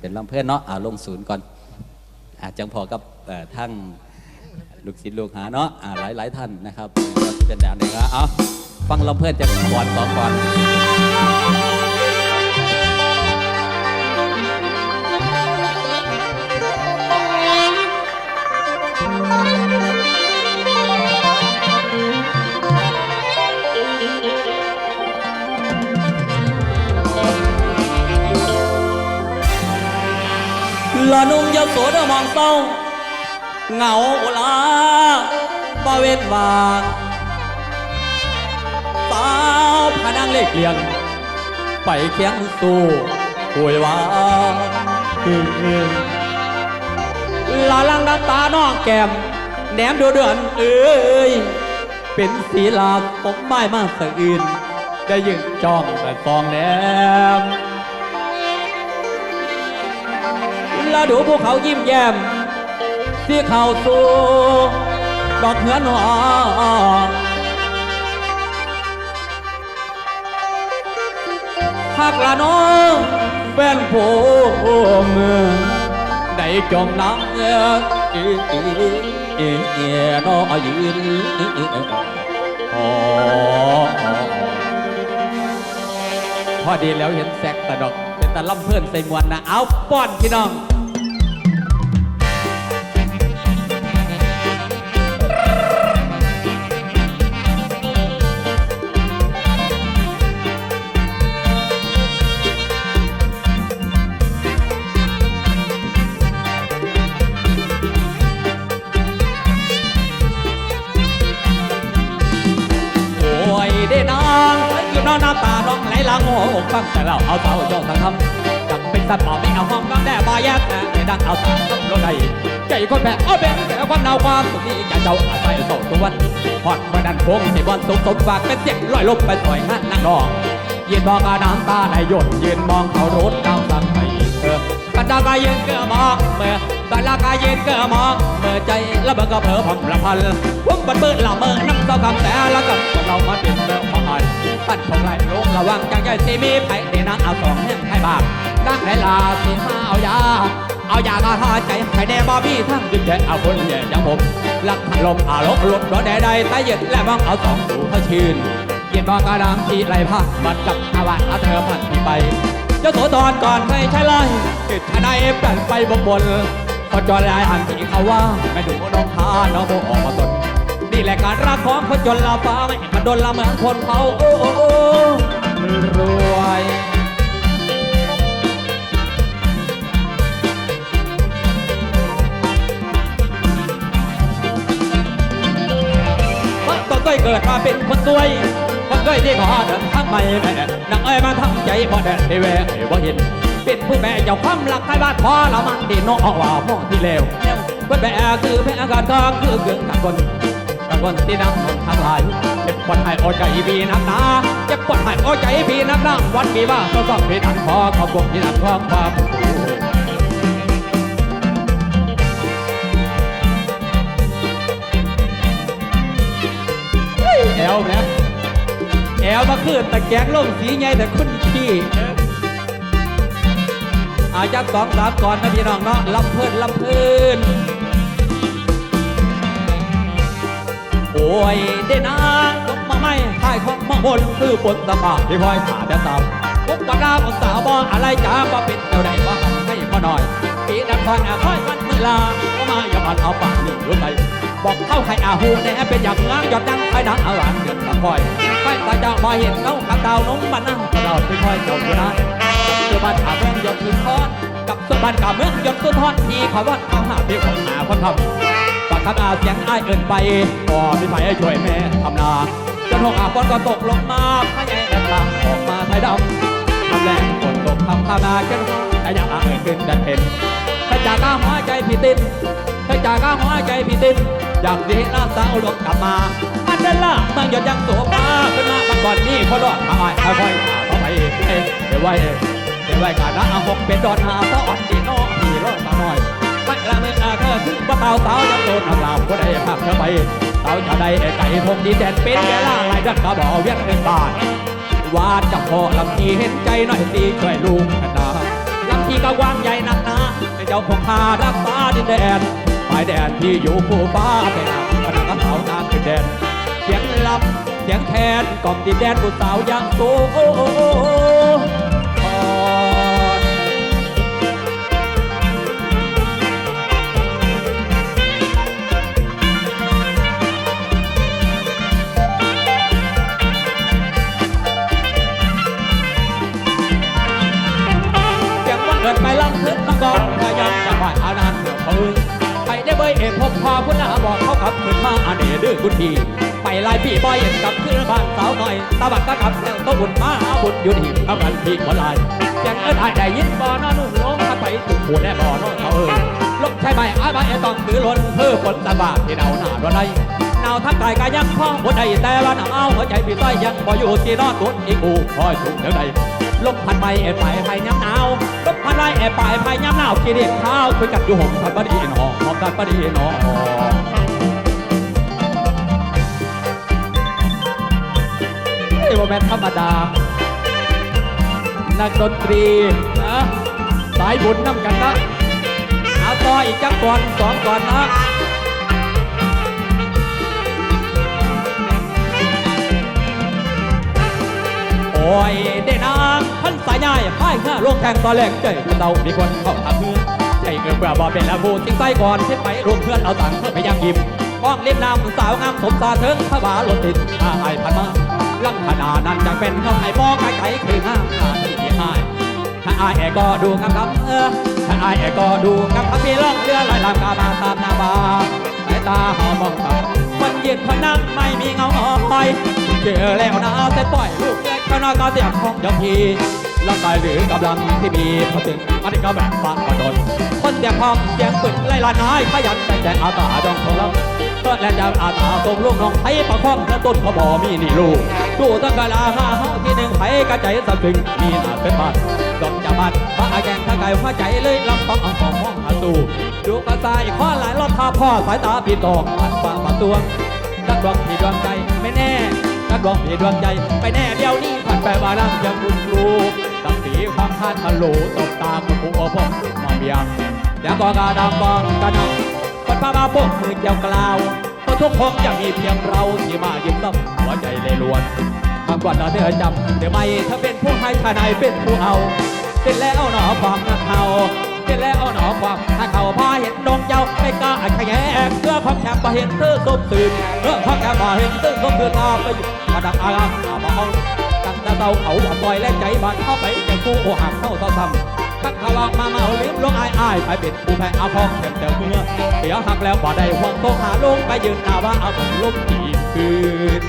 เป็นลำเพื่อนเนาะอ่าลงศูนย์ก่อนอาจังพอกับเอ่อทั้งลูกศิษย์ลูกหาเนาะอ่าหลายหลายท่านนะครับก็เป็นแนวหนึ่งนะเอาฟังลำเพื่อนจากก่อนสองก่อน ละนุ่งยาโสดมองเศร้าเหงาลาบ่เว้นวางสาวพนังเล็กเลียง ไปเคียงสู้ป่วยว่าลาลังน้ำตาน้องแก้มแหนมดูเดือนเอ้ยเป็นศีลาปกไม้มาสะอื่น ได้ยืนจ้องแต่ฟองแหนม ดูภูเขายิ้มแย้มที่เขาสู่ดอกเหือนหอหักละน้องแฟนผมได้จมน้ำเอเอเอเอเอนอยืนพอพอดีแล้วเห็นแซกตะดอก เป็นตะล่ำเพื่อนใส่มวนนะเอาป้อนพี่น้อง ลหลังโอ้อกฟังแต่เราเอาเท้าจ้องทางทำจับเป็นสัตว์ป่าไม่เอาห้องน้ำแด่บาแยกแต่ไม่ดังเอาสามต้องรถใดใจคนแพ้เอาเป็นแต่ความหนาวความสุขที่จะเจ้าอาศัยโซ่ตัววันพอดเมื่อดันโค้งในบอลสมสมฝากเป็นเสียงลอยลมไปสวยงานนั่งนองยืนมองอาน้ำตาไหลหยดยืนมองเขารถดาวสั่งไปเออกันดากายยืนเกือมองเมื่อ กันดากายยืนเกือมองเมื่อใจแล้วมันก็เผลอพังละพันพุ่งบันเบิดละเมอน้ำเศร้าคำแต่ละกับพวกเรามาเป็นเรื่องมาหันปั้นพงไหลลงระวังจังใจสีมีไผ่ในนั้นเอาสองแห่งให้บาปดังไหนลาสีห้าเอายาเอายากาหาใจให้แน่บอบี้ทั้งดึงใจเอาคนแย่ย่างผมลักลมอารมณ์รถรถใดๆแต่ยึดและมองเอาสองสูงเขาชื่นเย็นมองกระดังที่ไหลพักบัดกับอาวานเอาเธอพันที่ไปเจ้าโสตอนก่อนไม่ใช่เลยติดนายเอฟกันไปบนบน พอจอยลายหันที่เขาว่าแม่ดูน้องทาน้องโบออกมาตนนี่แหละการรักของคนจนลาฟ้าไม่มันโดนละเหมือนคนเขาโอ้โอ้รวยมันก็เคยเกิดมาเป็นคนสวยมันเคยที่ขอเดินทางไม่แม่นางเอ้ยมาทำใจบ่แดดได้แวะให้บ่เห็น เป็นผู้แม่เจ้าความรักใครบ้านพอละมันดีน้องว่าพ่อที่เลวคนแม่คือแม่อาการทองคือเกินกันคนกันคนที่นั่งนนทางหลายเจ็บปวดให้โอใจบีนักหนาเจ็บปวดให้โอใจบีนักหนาวันมีว่าก็ต้องเป็นอันพอขอบคุณที่นั่งความความแอลนะแอลมาขึ้นตะแกงล่มสีใหญ่แต่คุณพี่ อาจักสองสามก่อนนะพี่น้องเนาะลำเพิ่นลำเพิ่นโอ้ยได้นางลงมาไม่ทายของมาบนคือปนสภาที่พลอยขาแต่สาวพบปะดาบนสาวบอกอะไรจ้าว่าเป็นเจ้าใดว่าให้พอหน่อยปีนั้นฟังอาค่อยวันมือลาก็มาอย่ามาเอาปากหนึ่งรู้ไหมบอกเข้าใครอาหูแน่เป็นอย่างง้ามยอดดังไฟดังอาหวานเกินตะคอยไฟตาเจ้ามาเห็นเขาขับดาวน้องมานั่งตลอดไปคอยเจ้าอยู่นะ สื้อบ้านขาเมืองยศสุนทรกับสื้อบ้านขาเมืองยศสุนทรที่เขาว่าเขาหาเพียงคนหาคนทำปากคำอาเสียงอ้ายเอินไปพอพี่ไผ่ช่วยแม่ทำนาจนหกอาฝนก็ตกลงมาพระใหญ่แอบตามออกมาไทยดำทำแรงฝนตกทำข้าวนาเจ้าแต่ยังอาเอินขึ้นดันเห็นถ้าจากก้าหัวใจพี่ติดถ้าจากก้าหัวใจพี่ติดอยากดีน้ำตาหลงกลับมามันเดินล่ามันหยดยังตัวมาขึ้นมามันก่อนนี้คนรอดมาอ้อยค่อยๆเข้าไปเอ้ยเดี๋ยวไว้ เดี๋ยวไว้กานะหกเป็นดอนหาซ้อนดีน้องพี่รอดมาหน่อยไม่ละไม่อาเธอถึงว่าเตาเตายังโดนทำลาวคนใดขับเธอไปเต่าจะได้ไก่พงดีแดนเป็นแกล่าลายดันกระบอกเวียนเงินบาทวาดจะพอลำทีเห็นใจหน่อยสิช่วยลุงกันนะลำที่กว้างใหญ่นักนาเป็นเจ้าของพารักษาดินแดนฝ่ายแดนที่อยู่คู่ฟ้าเป็นนาพนักกระเป๋านางขึ้นแดนเสียงลำเสียงแคนกล่อมดินแดนผู้สาวยังโตายามจะไหวอานันต์เปืนไปได้เบยเอพบพอพุทธาบอกเขาขับขึ้นมาอันเดดื้อกุนทีไปลายพี่บอยเอ็นกับขึ้นบ้านสาวหน่อยตาบักก็กับแล้วต้องบุญมาบุญอยู่ที่เอากันพี่คนลายเสียงเอิ้นอายได้ยินบ่อนอนุ่งลงมาไปถึงหูแน่บ่อนอเขาเอ้ยลกใช่ไหมอายบ่เอต้องถือล้นเพื่อผลตาบาที่หนาวหนาวันใดหนาวทั้งกายกายยังพ้องหัวใจแต่ว่าหนาวหัวใจพี่ต้อยยังบ่อยู่ที่นอนตุนอีกูคอยถูกเดี๋ยวใด ลบพันไม่เอ็ดไปไผ่ย้ำหนาวลบพันไม่เอ็ดไปไผ่ย้ำหนาวขี้เด็กข้าวคุยกับอยู่หงทันปดีหนอหอมทันปดีหนอเฮ้ยว่าแม่ธรรมดา นักดนตรีนะสายบุญน้ำกันนะเอาต่ออีกจักก่อนสองก่อนนะโอ้ย ใหญ่พ่ายข้าลงแข่งตอนแรกใจเรามีคนเข้าทำมือใจเกินเบื่อบ่เป็นล้วพูดจริงใจก่อนที่ไปรวมเพื่อนเอาตังค์เพื่อไปยังยิมป้องเล่นน้ำสาวงามสมตาเถิงพระบาลถติดอาไอพันมาลังขนานั้นจะเป็นเขาไห้มองไกลๆคืองามขาดที่หายถ้าอายแอก็ดูงามครับเออถ้าไอายแอก็ดูงามพักพี่ล่องเรือลอยลำกามาตามนาบาสายตาหอมองตามันยืนพนังไม่มีเงาอ้อยเจอแล้วนะเส้นปล่อยลูกเล็กข้างหน้าก็เสียงของยอมพี ร่างกายหรือกำลังที่มีพอถึงอันนี้ก็แบบฟังก็โดนคนเสียงพองเสียงปืนไล่ลานหายขยันแต่แจงอาตาดองของเราเกิดแล้วจะอาตาส่งลูกน้องไทยประคองและต้นขบอมีนี่ลูกดูตั้งกะลาห้าห้าที่หนึ่งไทยกระใจสะพรึงมีหน้าเป็นบานดอกจะบ้านพระอาแกงข้าไก่พระใจเลยลำฟังเอาของห้องหาตูดูกระสายข้อหลายรอบท่าพ่อสายตาปีตองอันฟังประตวนักดวงที่ดวงใจไม่แน่นักดวงที่ดวงใจไปแน่เดี๋ยวนี้ผ่านไปมานั่งยังคุณครู ดังสีความคาดทะลุตบตาคุณครูโอ้พ่อมาเบียงเดี๋ยวก็กระดังบองกันนะคนพามาพวกมือเจ้ากล่าวเพราะทุกคงจะมีเพียงเราที่มายิ้มต้มหัวใจเลยล้วนบางกว่าเราเธอจำเดี๋ยวไม่ถ้าเป็นผู้ให้ทนายเป็นผู้เอาเป็นแล้วหนอความนักเขาเป็นแล้วหนอความถ้าเขาพาเห็นดงเจ้าไม่กล้าขยงเพื่อความแคบมาเห็นเธอสมตื่นเพื่อความแคบมาเห็นเธอสมตื่นตาไปอยู่มาดักอารามามาเอา ตั้งแต่เตาเขาว่าปล่อยแลกใจบานเข้าไปแก่ผู้โอหักเข้าต่อซ้ำทักขวางมาเมาลืมลงอายอายไปเป็นผู้แพ้อาพองเต็มแต่เมื่อเสียหักแล้วบ่ได้ห่วงโตหาลงไปยืนหน้าว่าเอาผมลบอีกคืน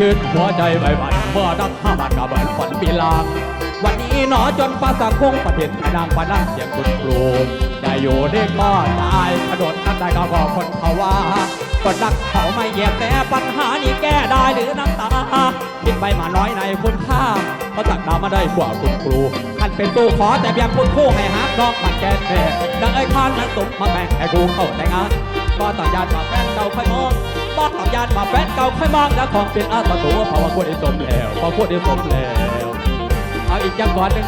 ยืนหัวใจใบใบเมื่อนับห้าบาทกับเหมือนฝันปีลางวันนี้หนอจนฟ้าสังคงประเทศนนางปานั่งเสียงคุณครูจะอยู่ได้ก็ตายกระโดดนักได้ก็บอกคนเขาว่าก็นักเขาไม่แยกแต่ปัญหานี้แก้ได้หรือน้ำตาคิดไปมาน้อยในคุณค่าเพราะจากดามาได้กว่าคุณครูท่านเป็นตู้ขอแต่เพียงคุณครูให้ฮักน้องมันแก้แท้ดังไอ้คานนั้นสมมาแบ่งให้ครูเข้าแต่งงานก็ต่างญาติมาแฟนเก่าค่อยมอง บ่ต่างญาติมาแฟนเก่าค่อยมองแล้วของเป็นอาสาตัวเพราะว่าพูดได้สมแล้วเพราะพูดได้สมแล้วเอาอีกจังก่อนหนึ่ง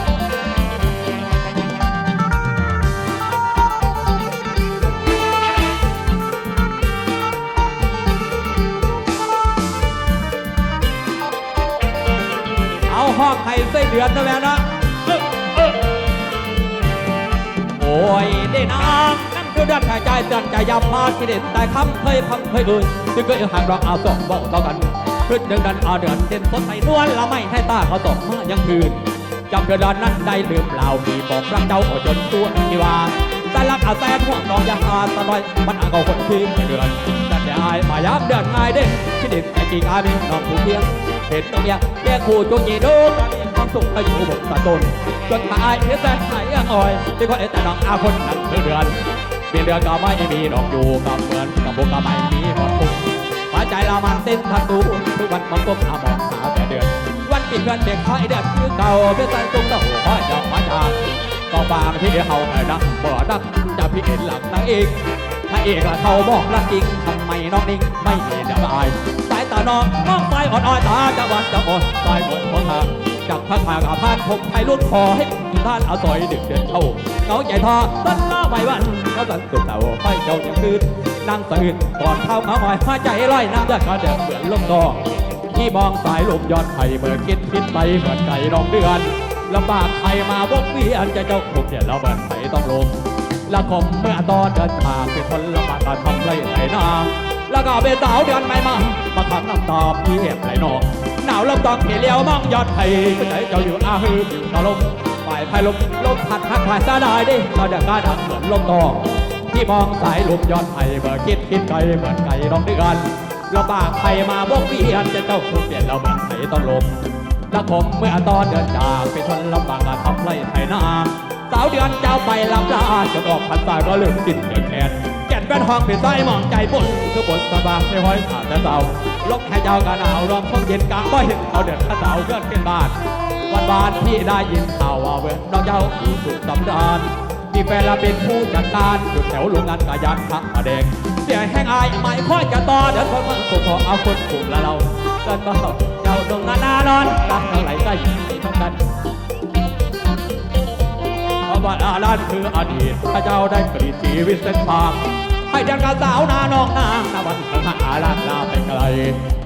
เอาห้องไข่ไส้เดือนนะแม่นะโอ้ยได้นา เดือนหายใจเตือนใจยำมาที่เด็ดแต่คำเคยพังเคยเอ่ยจึงเคยห่างรักเอาสองบอกต่อกันขึ้นเดือนดันเอาเดือนเด่นสดใสนวลละไม่ให้ตาเขาตกมายังคืนจำเดือนนั้นได้ลืมเปล่ามีบอกรักเจ้าอจนตัวที่ว่าแต่รักอาแสนห่วงน้องยังอาสลอยมันอาเอาคนที่เดือนแต่จะอายมายามเดือนง่ายเด้ที่เด็กแต่กี่อามีน้องผู้เพียงเห็นตรงเนี้ยแย่คู่จุจีดูตอนนี้ความสุขอายุบนตะตนจนตายเพียแสนหายอ่อยที่ก็เอแต่น้องอาคนนั้นเดือน เปลี่ยนเดือก็ไม่มีดอกอยู่กับเหมือนกับพวกก็ไม่มีหมดทุกหัวใจเรามันเต้นทันตูทุกวันมันก้มหน้ามองหาแต่เดือน วันปิดวันเด็กคอยเด็กคือเก่าเพื่อสันตุงเต่าคอยจะมาจากก็บางที่เฮาไอ้นักบ่ดักจะพี่เห็นหลังนางเอกพระเอกละเขาบอกรักจริงทำไมน้องนิ่งไม่เห็นจะอายสายตาน้องน้องสายอ่อนอ่อนตาจะหวันจะอ่อนสายหมดหัวหาง จากพระทางอาพานผมให้รุ่นคอให้ท่านเอาซอยดึกเดินเข้าเงาใหญ่ทอต้นล่าใบวันเขาสันตุเต่าคอยเจ้าอย่างคืนนั่งตื่นก่อนเข้ามาหอยหัวใจลอยน้ำเลือดก็เดือดเหมือนลมดอกที่มองสายลมยอดไผ่เมื่อคิดคิดไปเหมือนไก่รองเดือนลำบากใครมาบกเวียนจะเจ้าคุกเนี่ยเราเบิดไผ่ต้องลงละคมเมื่อตอนเดินทางเป็นคนลำบากการทำไรไหลนาแล้วก็เป็นสาวเดือนไม่มามาขังน้ำตาพี่เห็บไหลนอง หนาวลำตองเลี้ยวมองยอดไผ่ใจเจ้าอยู่อาฮืออยู่ตลมฝ่ายไผ่ลมลมพัดพัดผ่ายซาได้ดิเราเดือดกาดังเหมือนลมตองที่มองสายลมยอดไผ่เมื่อคิดคิดไกลเหมือนไก่รองเดือนลำบากใครมาบกเวียนจะเจ้าคุกเนี่ยนเราเหมือนไผ่ต้องลมและผมเมื่อตอนเดินจากไปทนลำบากการทำไรไถนาสาวเดือนเจ้าไปลำลาจนออกพรรษาก็ลืมสิ้นเดือนแทนแก่น เป็นห้องเป็นไส้มองใจบนคือบนสบายไม่ห้อยขาดแต่เสาลบให้เจ้ากันหนาวรอมช่องเย็นกะบ่เห็นเขาเดินข้าเสาเพื่อนขึ้นบ้านวันวานที่ได้ยินข่าวว่าเว้นน้องเจ้าอยู่สุขสำราญมีแฟนละเป็นผู้จัดการอยู่แถวโรงงานกายันพระประแดงเสียแห้งอายไม่ค่อยจะต่อเดินคนมันสุขขอเอาคนกลุ่มละเราเดินมาเจ้าดงนานานอนตาเท่าไหร่ก็ยิ่งทั้งกันเพราะว่าอาลานคืออดีตพระเจ้าได้กรีดชีวิตเส้นทาง ให้เดินกับสาวนาน้องนางนาวันข้างอาลาลาไปไกล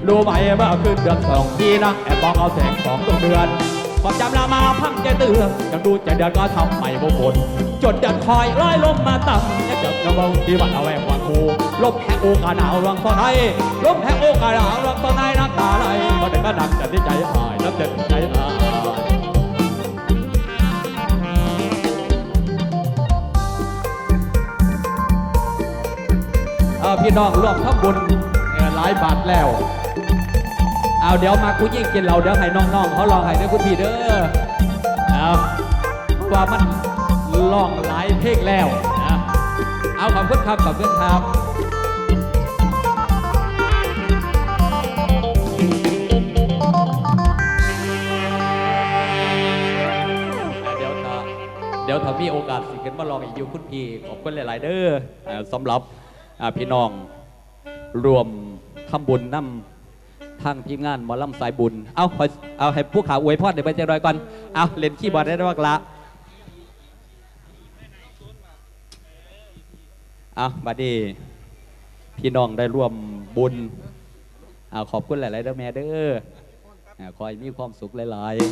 รู้ไหมเมื่อคืนเดือนสองทีนะแอบมองเอาแสงของดวงเดือนความจำลามาพังใจเตือนยังดูใจเดือนก็ทำไม่บงบนจดเดือนคอยลอยลมมาต่ำและเจบกระเบงที่วันเอาแหวกวางคูลบแห่งโอกาหนาวรวงตอนไหนลบแห่งโอกาหนาวรวงตอนไหนน้ำตาไหลก็ได้ก็ดังแต่ที่ใจหายน้ำเจ็บใจหาย พี่น้องร่วมทำบุญหลายบาทแล้ว เอาเดี๋ยวมาคุยิ่งกินเราเดี๋ยวให้น้องๆเขาลองให้เด้อคุณพี่เด้อเอาว่ามันลองหลายเพลงแล้วนะเอาขอบคุณครับขอบคุณครับเดี๋ยวถ้าเดี๋ยวถ้ามีโอกาสสิขึ้นมาลองอีกอยู่คุณพี่ขอบคุณหลาย ๆ เด้อสำหรับ พี่น้องรวมทำบุญนำทางทีมงานหมอลำสายบุญ เอาขอเอาให้ผู้ขาอวยพรเดี๋ยวไปเจรอยก่อน เอาเล่นคีย์บอร์ดได้ด้วยละเอาบัดนี้พี่น้องได้ร่วมบุญเอาขอบคุณหลายๆเด้อแม่เด้ออ่าขอให้มีความสุขหลายๆ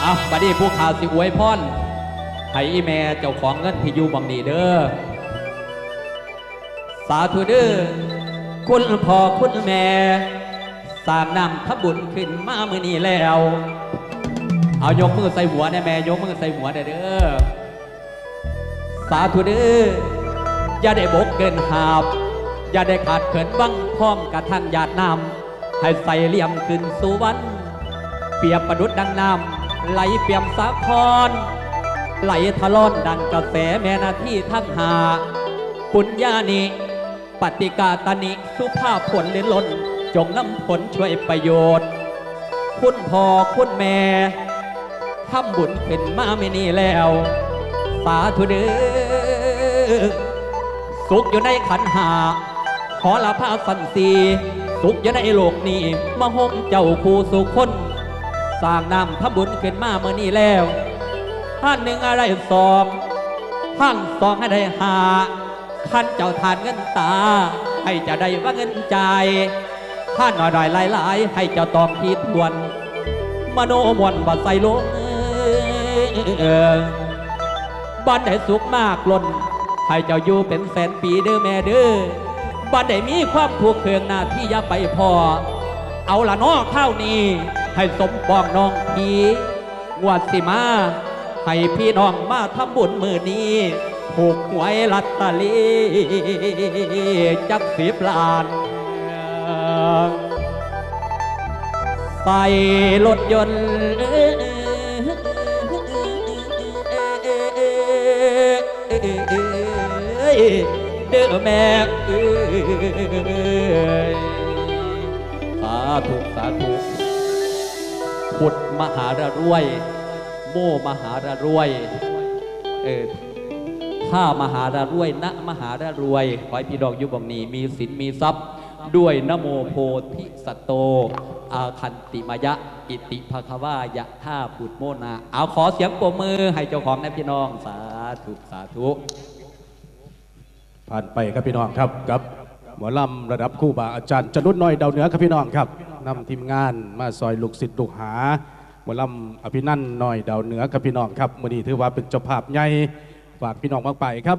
เอาบัดนี้ผู้ข่าวสิอวยพร ให้อีแม่เจ้าของเงินที่อยู่บังนี้เด้อ สาธุเด้อ คุณพ่อคุณแม่ สร้างนำทบุญขึ้นมามือนี้แล้ว เอายกมือใส่หัวเนี่ยแม่ยกมือใส่หัวเด้อเด้อ สาธุเด้อ อย่าได้บกเกินหาบ อย่าได้ขาดเขินบังพร้อมกับท่านญาตินำให้ใส่เหลี่ยมขึ้นสู่วัน เปียบประดุดดังน้ำไหลเปี่ยมสาคร ไหลทะลอนดังกระแสแม่นาที่ทั้งหา ปุญญานิปฏิกาตานิสุภาพผลเล่นล้น จงนำผลช่วยประโยชน์ คุณพ่อคุณแม่ทำบุญขึ้นมาไม่นี่แล้ว สาธุเด้อสุขอยู่ในขันหา ขอลาพาสันสีสุขอยู่ในโลกนี้มาห่มเจ้าคู่สุคน สร้างนำทำบุญขึ้นมาเมื่อนี้แล้ว ท่านหนึ่งอะไรสองท่านสองให้ได้หาท่านเจ้าทานเงินตา ให้เจะได้ว่าเงินใจท่านหน่อยหน่อยหลายๆให้เจ้าตองทีทวน มโนมวนบัดใส่ลงบ้านได้สุขมากล้นให้เจ้าอยู่เป็นแสนปีเด้อแม่เด้อบ้านได้มีความผูกเคืองหน้าที่ย่าไปพอ เอาละน้อเท่านี้ ให้สมปองน้องพีงวดสิมา ให้พี่น้องมาทำบุญมือนี้ผูกหวยลัตตอรี่จักสิบล้าน ใส่รถยนต์เด้อแม่เอ้ยธุสาธุพุทธมหาระรวย โมมหาระรวยเออถ้ามหาระรวยณมหาระรวยขอให้พี่ดอกอยุบองนี้มีสินมีทรัพย์ ด้วยนโมโพธิสัตโต อาคันติมยะ อิติภควายะท่าปุตโมนา เอาขอเสียงปรบมือให้เจ้าของนะพี่น้อง สาธุสาธุ ผ่านไปครับพี่น้องครับกับหมอลำระดับคู่บาอาจารย์จนุดน้อยดาวเหนือครับพี่น้องครับนำทีมงานมาซอยลูกศิษย์ลูกหา มอลำอภินันน้อยดาวเหนือครับพี่น้องครับมือนี้ถือว่าเป็นเจ้าภาพใหญ่ฝากพี่น้องมากไปครับ